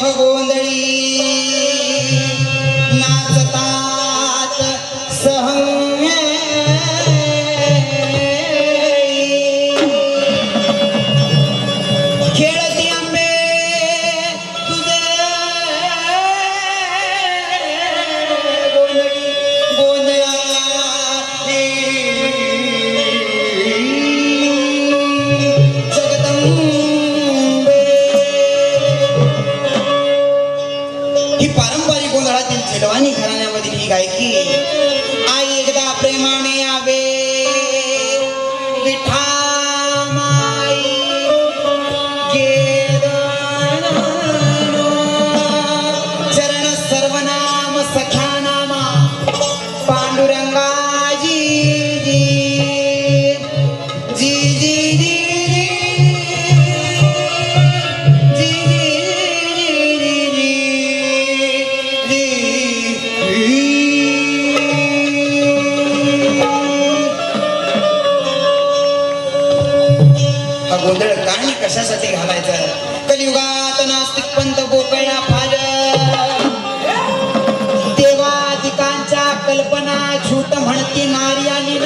하고 ही गायकी. आई एकदा प्रेमाने आवे विठा हा गोंधळ काही कशासाठी घालायचा? कलियुगात नास्तिक पंत बोकळ्या फाल देवादिकांच्या कल्पना झूट म्हणती नारी आणि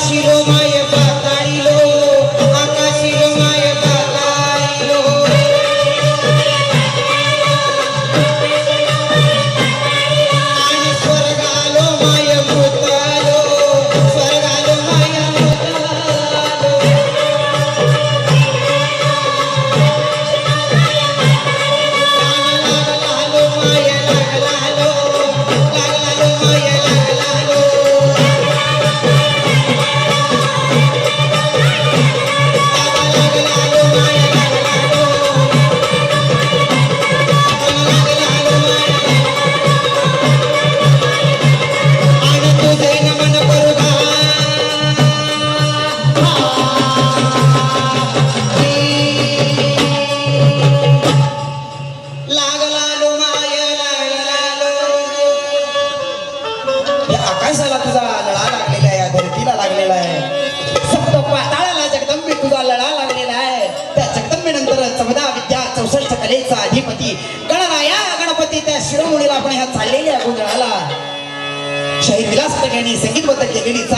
শিরোময় second anytime.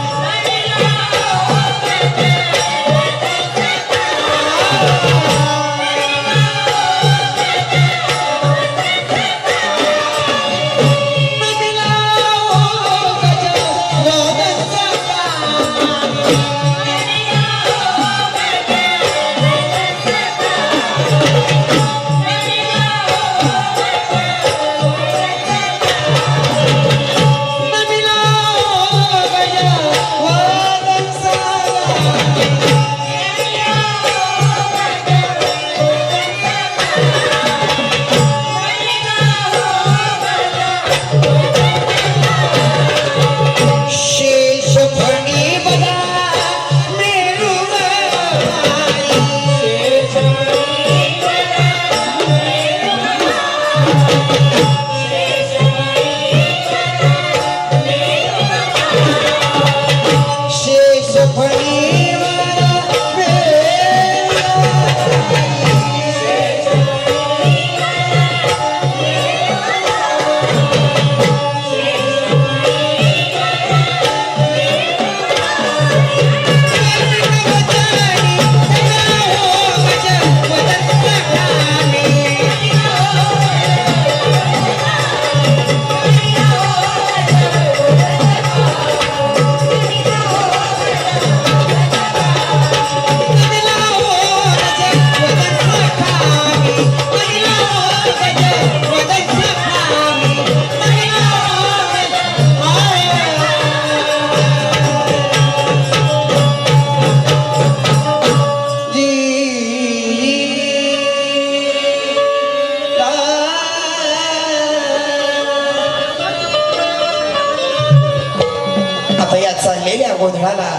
देवाला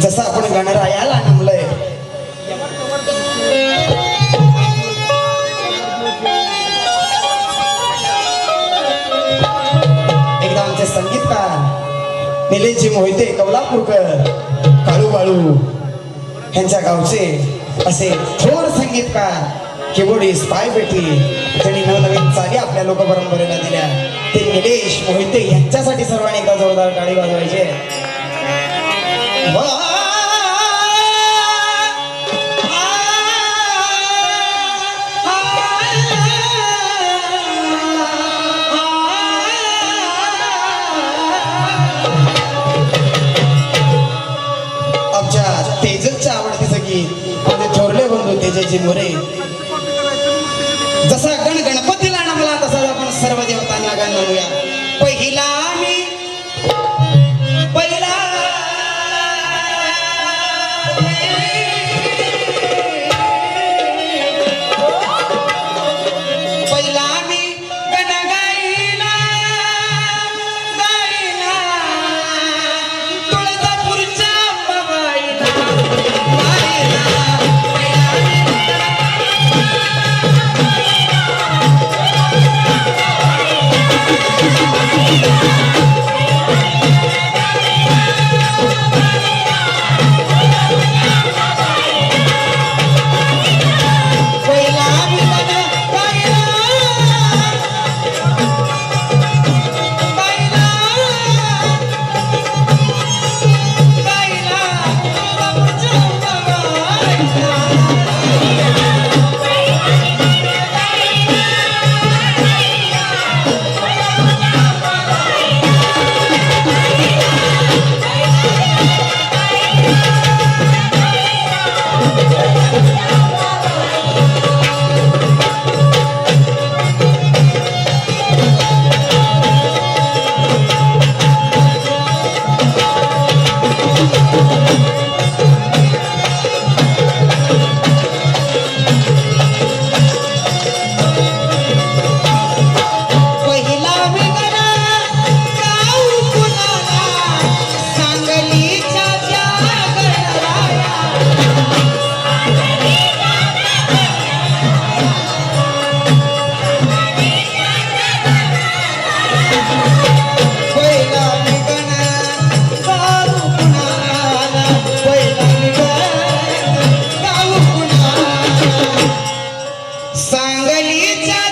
जसं आपण गणरायाला नमलंय. एकदा आमचे संगीतकार निलेशजी मोहिते कवलापूरकर काळू बाळू यांच्या गावचे असे थोर संगीतकार किबोडीस पाय पेटी त्यांनी नवनवीन चाली आपल्या लोक परंपरेला दिल्या. ते निलेश मोहिते यांच्यासाठी सर्वांनी एकदा जोरदार गाडी वाजवायचे आमच्या तेजसच्या आवडतीचं गीत. म्हणजे थोरले बंधू तेजाची मोरे? गलीचा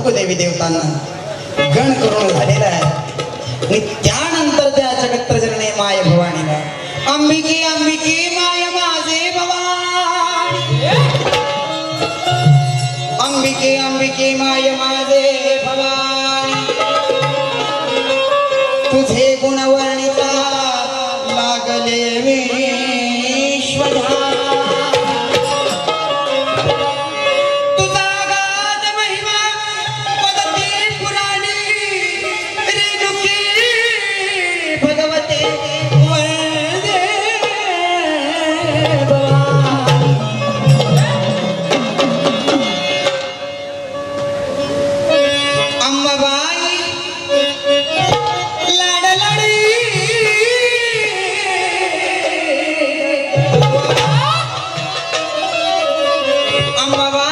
देवतांना देवी देवतांना गण करून झालेला आहे. आणि त्यानंतर त्या जगत्प्रजनने माय भवानीला अंबिकी अंबिकी माय माझे भवानी. अंबिकी अंबिकी माय माझे भवानी. तुझे गुणवर्णी ಅಮ್ಮವಾ